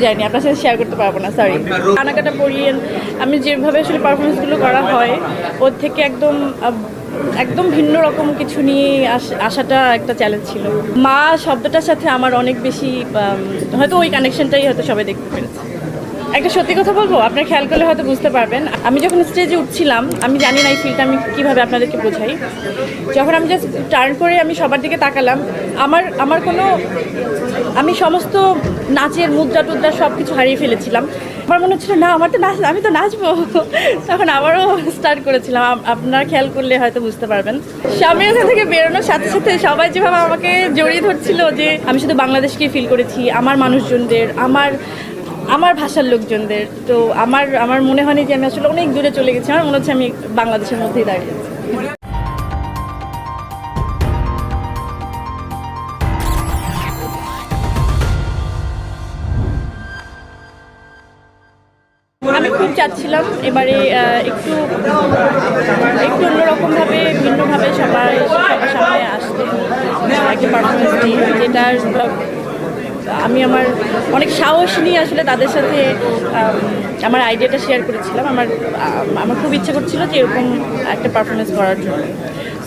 যায়নি, আপনার সাথে শেয়ার করতে পারব না সরি কানাকাটা পড়িয়ে আমি যেভাবে আসলে পারফরমেন্সগুলো করা হয়, ওর থেকে একদম একদম ভিন্ন রকম কিছু নিয়ে আস- আসাটা একটা চ্যালেঞ্জ ছিল। মা শব্দটার সাথে আমার অনেক বেশি হয়তো ওই কানেকশনটাই হয়তো সবাই দেখতে পেরেছে। একটা সত্যি কথা বলব? আপনার খেয়াল করলে হয়তো বুঝতে পারবেন। আমি যখন স্টেজে উঠছিলাম, আমি জানি না এই ফিলটা আমি কীভাবে আপনাদেরকে বোঝাই। যখন আমি জাস্ট টার্ন করে আমি সবার দিকে তাকালাম, আমার আমার কোনো, আমি সমস্ত নাচের মুদ্রা টুদ্রা সব কিছু হারিয়ে ফেলেছিলাম। আমার মনে হচ্ছিল, না, আমার তো নাচ, আমি তো নাচবো। তখন আবারও স্টার্ট করেছিলাম। আপ- আপনারা খেয়াল করলে হয়তো বুঝতে পারবেন। স্বামী ওখান থেকে বেরোনোর সাথে সাথে সবাই যেভাবে আমাকে জড়িয়ে ধরছিল যে, আমি শুধু বাংলাদেশকেই ফিল করেছি, আমার মানুষজনদের, আমার আমার ভাষার লোকজনদের, তো আমার আমার মনে হয়নি যে আমি আসলে অনেক দূরে চলে গেছি। আমার মনে হচ্ছে আমি বাংলাদেশের মধ্যেই দাঁড়িয়ে আছি। আমি খুব চাচ্ছিলাম এবারে একটু একটু অন্যরকমভাবে, ভিন্নভাবে সবাই, সবার সামনে আসতে একটা পারফরমেন্স যেটার আমি আমার অনেক সাহস নিয়ে আসলে তাদের সাথে আমার আইডিয়াটা শেয়ার করেছিলাম। আমার আমার খুব ইচ্ছে করছিল যে এরকম একটা পারফরমেন্স করার জন্য।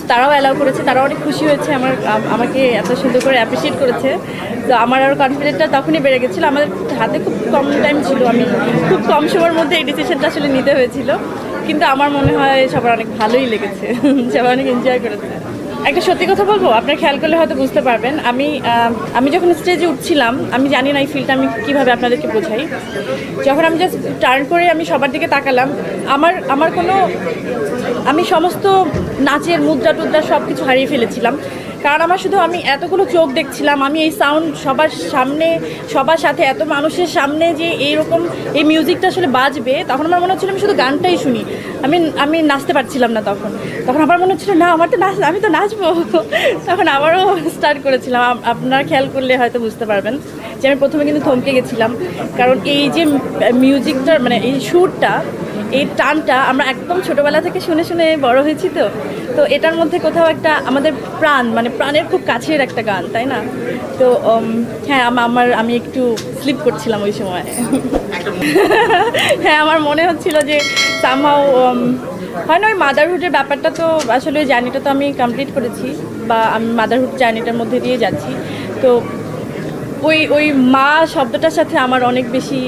তারাও অ্যালাউ করেছে, তারাও অনেক খুশি হয়েছে আমার আমাকে এত সুন্দর করে অ্যাপ্রিসিয়েট করেছে। তো আমার আরও কনফিডেন্সটা তখনই বেড়ে গেছিল। আমাদের হাতে খুব কম টাইম ছিল। আমি খুব কম সময়ের মধ্যে এই ডিসিশনটা আসলে নিতে হয়েছিল। কিন্তু আমার মনে হয় সবার অনেক ভালোই লেগেছে। সবাই অনেক এনজয় করেছে। একটা সত্যি কথা বলব? আপনার খেয়াল করলে হয়তো বুঝতে পারবেন। আমি আমি যখন স্টেজে উঠছিলাম, আমি জানি না এই ফিলটা আমি কীভাবে আপনাদেরকে বোঝাই। যখন আমি জাস্ট টার্ন করে আমি সবার দিকে তাকালাম, আমার আমার কোনো, আমি সমস্ত নাচের মুদ্রা টুদ্রা সব কিছু হারিয়ে ফেলেছিলাম। কারণ আমার শুধু আমি এতগুলো চোখ দেখছিলাম, আমি এই সাউন্ড সবার সামনে, সবার সাথে এত মানুষের সামনে যে এইরকম এই মিউজিকটা আসলে বাজবে, তখন আমার মনে হচ্ছিল আমি শুধু গানটাই শুনি। আমি আমি নাচতে পারছিলাম না তখন। তখন আমার মনে হচ্ছিল, না, আমার তো নাচ, আমি তো নাচবো। তখন আবারও স্টার্ট করেছিলাম। আপ- আপনারা খেয়াল করলে হয়তো বুঝতে পারবেন যে আমি প্রথমে কিন্তু থমকে গেছিলাম। কারণ এই যে মিউজিকটার মানে এই সুরটা এই টানটা আমরা একদম ছোটবেলা থেকে শুনে শুনে বড় হয়েছি তো। তো এটার মধ্যে কোথাও একটা আমাদের প্রাণ মানে প্রাণের খুব কাছের একটা গান, তাই না? তো হ্যাঁ আমার, আমি একটু স্লিপ করছিলাম ওই সময়। হ্যাঁ আমার মনে হচ্ছিল যে সামহাও হয় না, ওই মাদারহুডের ব্যাপারটা তো আসলে জার্নিটা তো আমি কমপ্লিট করেছি, বা আমি মাদারহুড জার্নিটার মধ্যে দিয়ে যাচ্ছি। তো ওই ওই মা শব্দটার সাথে আমার অনেক বেশি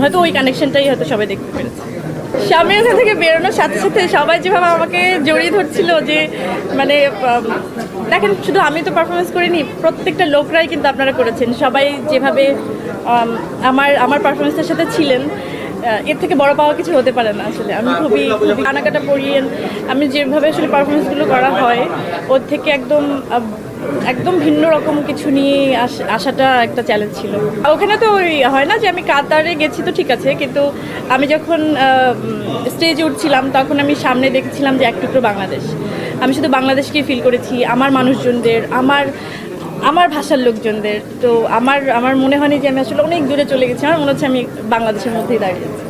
হয়তো ওই কানেকশনটাই হয়তো সবাই দেখতে পেরেছে। স্বামী ওখান থেকে বেরোনোর সাথে সাথে সবাই যেভাবে আমাকে জড়িয়ে ধরছিল যে মানে দেখেন, শুধু আমি তো পারফরমেন্স করিনি, প্রত্যেকটা লোকরাই কিন্তু আপনারা করেছেন। সবাই যেভাবে আমার আমার পারফরমেন্সের সাথে ছিলেন এর থেকে বড় পাওয়া কিছু হতে পারে না আসলে। আমি খুবই খুবই কানাকাটা পড়িয়ে আমি যেভাবে আসলে পারফরমেন্সগুলো করা হয়, ওর থেকে একদম একদম ভিন্ন রকম কিছু নিয়ে আস- আসাটা একটা চ্যালেঞ্জ ছিল। ওখানে তো ওই হয় না যে আমি কাতারে গেছি তো ঠিক আছে, কিন্তু আমি যখন স্টেজে উঠছিলাম তখন আমি সামনে দেখছিলাম যে এক টুকরো বাংলাদেশ। আমি শুধু বাংলাদেশকেই ফিল করেছি, আমার মানুষজনদের, আমার আমার ভাষার লোকজনদের। তো আমার আমার মনে হয়নি যে আমি আসলে অনেক দূরে চলে গেছি, আমার মনে হচ্ছে আমি বাংলাদেশের মধ্যেই দাঁড়িয়ে আছি।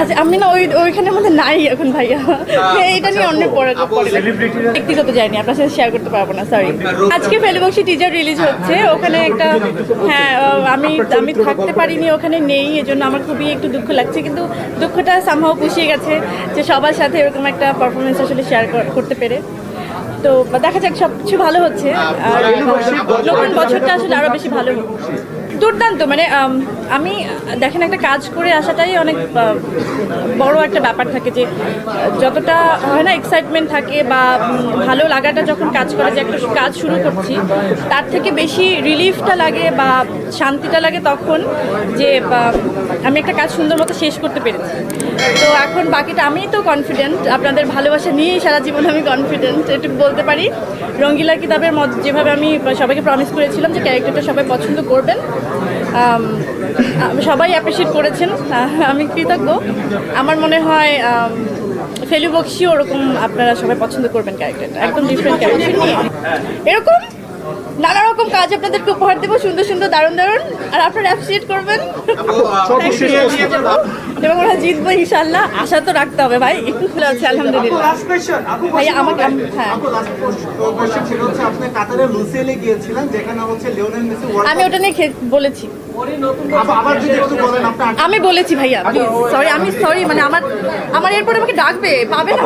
আজ আমি না ওই ওইখানের মধ্যে নাই এখন ভাইয়া। হ্যাঁ, এটা নিয়ে অন্য পরে ব্যক্তিগত যায়নি আপনার সাথে শেয়ার করতে পারব না সরি আজকে ফেলিবক্সি টিজার রিলিজ হচ্ছে ওখানে একটা হ্যাঁ আমি আমি থাকতে পারিনি ওখানে নেই এজন্য আমার খুবই একটু দুঃখ লাগছে কিন্তু দুঃখটা সামহাও পুষিয়ে গেছে যে সবার সাথে এরকম একটা পারফরমেন্স আসলে শেয়ার করতে পেরে। তো দেখা যাক সব কিছু ভালো হচ্ছে। আর নতুন বছরটা আসলে আরও বেশি ভালো হোক। দুর্দান্ত মানে আমি দেখেন একটা কাজ করে আসাটাই অনেক বড় একটা ব্যাপার থাকে যে, যতটা হয় না এক্সাইটমেন্ট থাকে বা ভালো লাগাটা যখন কাজ করে যে, একটা কাজ শুরু করছি, তার থেকে বেশি রিলিফটা লাগে বা শান্তিটা লাগে তখন যে আমি একটা কাজ সুন্দর মতো শেষ করতে পেরেছি। তো এখন বাকিটা আমি তো কনফিডেন্ট আপনাদের ভালোবাসা নিয়েই সারা জীবন আমি কনফিডেন্ট এটুকু বলতে পারি। রঙ্গিলা কিতাবের মত যেভাবে আমি সবাইকে প্রমিস করেছিলাম যে ক্যারেক্টারটা সবাই পছন্দ করবেন। সবাই অ্যাপ্রিসিয়েট করেছেন। আমি কৃতজ্ঞ। আমার মনে হয় ফেলু বক্সি ওরকম আপনারা সবাই পছন্দ করবেন ক্যারেক্টারটা একদম ডিফারেন্ট ক্যারেক্টার নিয়ে। এরকম নানা রকম কাজ আপনাদেরকে উপহার দেবো। সুন্দর সুন্দর দারুণ দারুণ। আর আপনারা অ্যাপ্রিসিয়েট করবেন। এবং ওরা জিতবো ইনশাল্লাহ আশা তো রাখতে হবে ভাই। ভালো আছে আলহামদুলিল্লাহ ভাইয়া, আমাকে- হ্যাঁ। লুসেলে গিয়েছিলেন যেখানে হচ্ছে লিওনেল মেসি আমি ওটা নিয়ে বলেছি। আপনি আমি বলেছি ভাইয়া সরি আমি সরি মানে আমার আমার এরপরে আমাকে ডাকবে পাবে না?